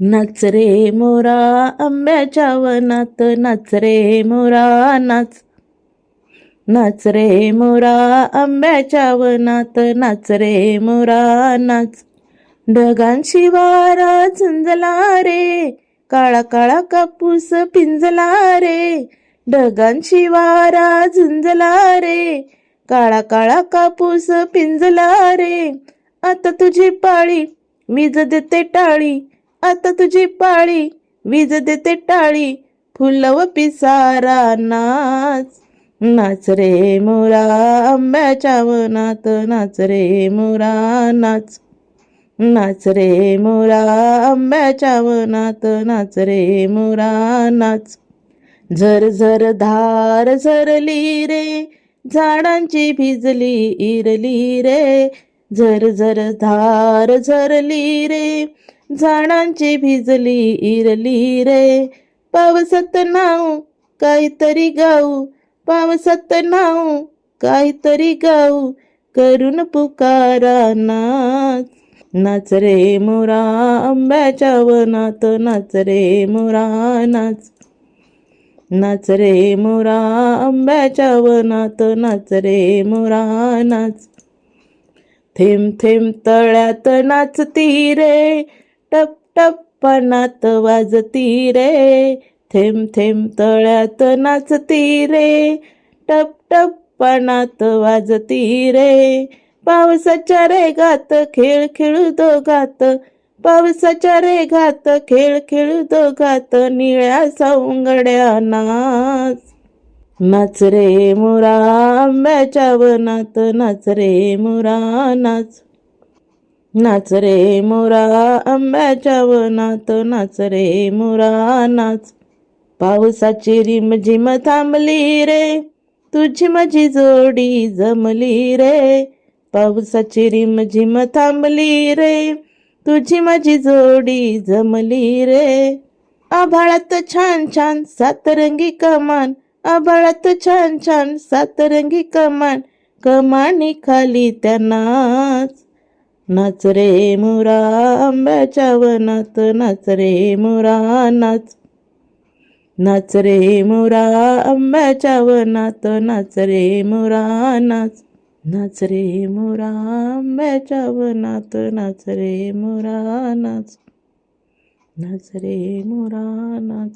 नाच रे मोरा आंब्याच्या वनात नाच रे मोरा नाच. नाच रे मोरा आंब्याच्या वनात नाच रे मोरा नाच. ढगांशी वारा झुंजला रे काळा काळा कापूस पिंजला रे ढगांशी वारा झुंजला रे काळा काळा कापूस पिंजला रे आता तुझी पाळी वीज देते टाळी आता तुझी पाळी वीज देते टाळी फुलव पिसारा नाच. नाच रे मोरा आंब्याच्या वनात नाच रे मुरा नाच. नाच रे मोरा आंब्याच्या वनात नाच रे मुरा नाच. झर झर धार झरली रे झाडांची भिजली इरली रे. झर झर धार झरली रे झाडांची भिजली इरली रे. पावसात नाव काहीतरी गाऊ. पावसात नाव काहीतरी गाऊ. करून पुकारा नाच. नाच रे मोरा आंब्याच्या वनात नाच रे मोरा नाच. नाच रे मोरा आंब्याच्या वनात नाच रे मोरा नाच. थेंब थेंब तळ्यात नाचती रे. टप टप पानात वाजती रे. थेंब थेंब तळ्यात नाचती रे. टप टप पानात वाजती रे. पावसाच्या रेगात खेळ खेळू दोघात पावसाच्या रेगात खेळ खेळू दोघात निळ्या सौंगड्या नाच. नाच रे मुरा आंब्याच्या वनात नाच रे मुरा नाच. नाच रे मोरा आंब्याच्या वनात नाच रे मोरा नाच. पावसाची रिमझिम थांबली रे तुझी माझी जोडी जमली रे. पावसाची रिमझिम थांबली रे तुझी माझी जोडी जमली रे. आभाळात छान छान सातरंगी कमान आभाळात छान छान सातरंगी कमान कमानी खाली त्या नाच. नाच रे मोरा आंब्याच्या वनात नाच रे मुरा नाच. नाच रे मोरा आंब्याच्या वनात नाच रे मुरा नाच. नाच रे मोरा आंब्याच्या वनात नाच रे मुरा नाच. नाच रे मुरा नाच.